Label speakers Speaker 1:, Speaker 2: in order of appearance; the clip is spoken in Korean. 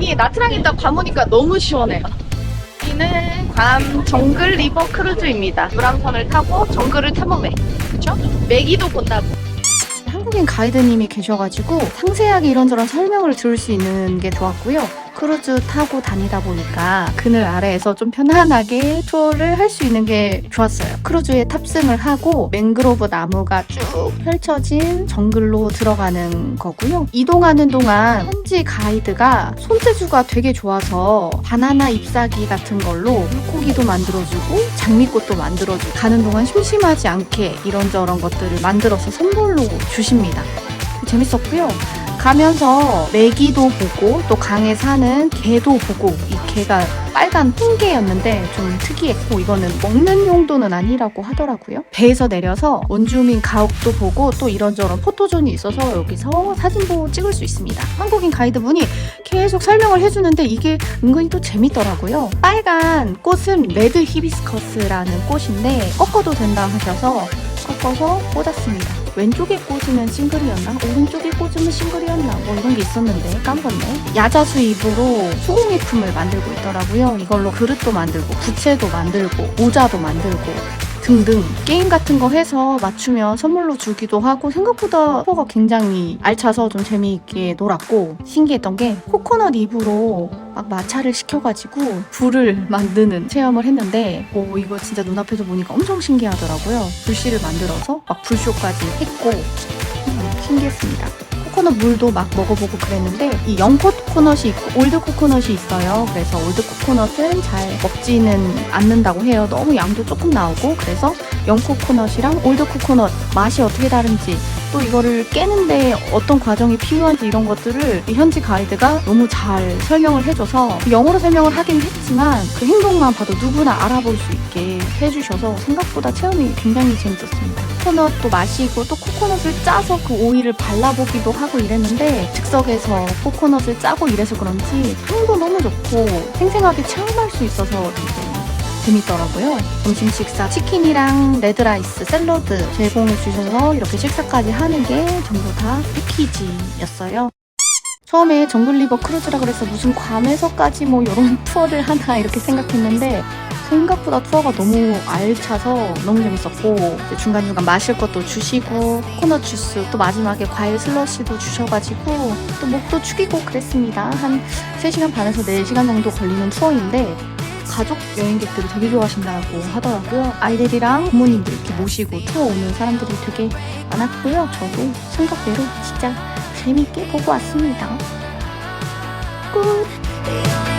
Speaker 1: 아니 나트랑에 있다 괌 오니까 너무 시원해요. 여기는 괌 정글 리버 크루즈입니다. 유람선을 타고 정글을 탐험해. 그렇죠? 메기도 본다고. 한국인 가이드님이 계셔가지고 상세하게 이런저런 설명을 들을 수 있는 게 좋았고요. 크루즈 타고 다니다 보니까 그늘 아래에서 좀 편안하게 투어를 할 수 있는 게 좋았어요. 크루즈에 탑승을 하고 맹그로브 나무가 쭉 펼쳐진 정글로 들어가는 거고요. 이동하는 동안 현지 가이드가 손재주가 되게 좋아서 바나나 잎사귀 같은 걸로 물고기도 만들어주고 장미꽃도 만들어주고 가는 동안 심심하지 않게 이런저런 것들을 만들어서 선물로 주십니다. 재밌었고요. 가면서 메기도 보고 또 강에 사는 개도 보고 이 개가 빨간 홍게였는데 좀 특이했고 이거는 먹는 용도는 아니라고 하더라고요. 배에서 내려서 원주민 가옥도 보고 또 이런저런 포토존이 있어서 여기서 사진도 찍을 수 있습니다. 한국인 가이드분이 계속 설명을 해주는데 이게 은근히 또 재밌더라고요. 빨간 꽃은 레드 히비스커스라는 꽃인데 꺾어도 된다 하셔서 꺾어서 꽂았습니다. 왼쪽에 꽂으면 싱글이었나? 오른쪽에 꽂으면 싱글이었나? 뭐 이런 게 있었는데 까먹었네. 야자수 잎으로 수공예품을 만들고 있더라고요. 이걸로 그릇도 만들고 부채도 만들고 모자도 만들고 등등 게임 같은 거 해서 맞추면 선물로 주기도 하고 생각보다 투어가 굉장히 알차서 좀 재미있게 놀았고 신기했던 게 코코넛 잎으로 막 마차를 시켜가지고 불을 만드는 체험을 했는데 오 이거 진짜 눈앞에서 보니까 엄청 신기하더라고요. 불씨를 만들어서 막 불쇼까지 했고 음, 신기했습니다 코코넛 물도 막 먹어보고 그랬는데 이 영코 코코넛이 있고 올드 코코넛이 있어요. 그래서 올드 코코넛은 잘 먹지는 않는다고 해요. 너무 양도 조금 나오고 그래서 영코 코코넛이랑 올드 코코넛 맛이 어떻게 다른지 또 이거를 깨는데 어떤 과정이 필요한지 이런 것들을 이 현지 가이드가 너무 잘 설명을 해줘서 영어로 설명을 하긴 했지만 그 행동만 봐도 누구나 알아볼 수 있게 해주셔서 생각보다 체험이 굉장히 재밌었습니다. 코코넛도 마시고 또 코코넛을 짜서 그 오일을 발라보기도 하고 이랬는데 즉석에서 코코넛을 짜고 이래서 그런지 향도 너무 좋고 생생하게 체험할 수 있어서 되게 재밌더라고요. 점심 식사 치킨이랑 레드라이스, 샐러드 제공해 주셔서 이렇게 식사까지 하는 게 전부 다 패키지였어요. 처음에 정글리버 크루즈라 그래서 무슨 괌에서까지 뭐 이런 투어를 하나 이렇게 생각했는데 생각보다 투어가 너무 알차서 너무 재밌었고 중간중간 마실 것도 주시고 코코넛 주스 또 마지막에 과일 슬러시도 주셔가지고 또 목도 축이고 그랬습니다. 한 3시간 반에서 4시간 정도 걸리는 투어인데 가족 여행객들이 되게 좋아하신다고 하더라고요. 아이들이랑 부모님들 이렇게 모시고 투어 오는 사람들이 되게 많았고요. 저도 생각대로 진짜 재밌게 보고 왔습니다. 끝!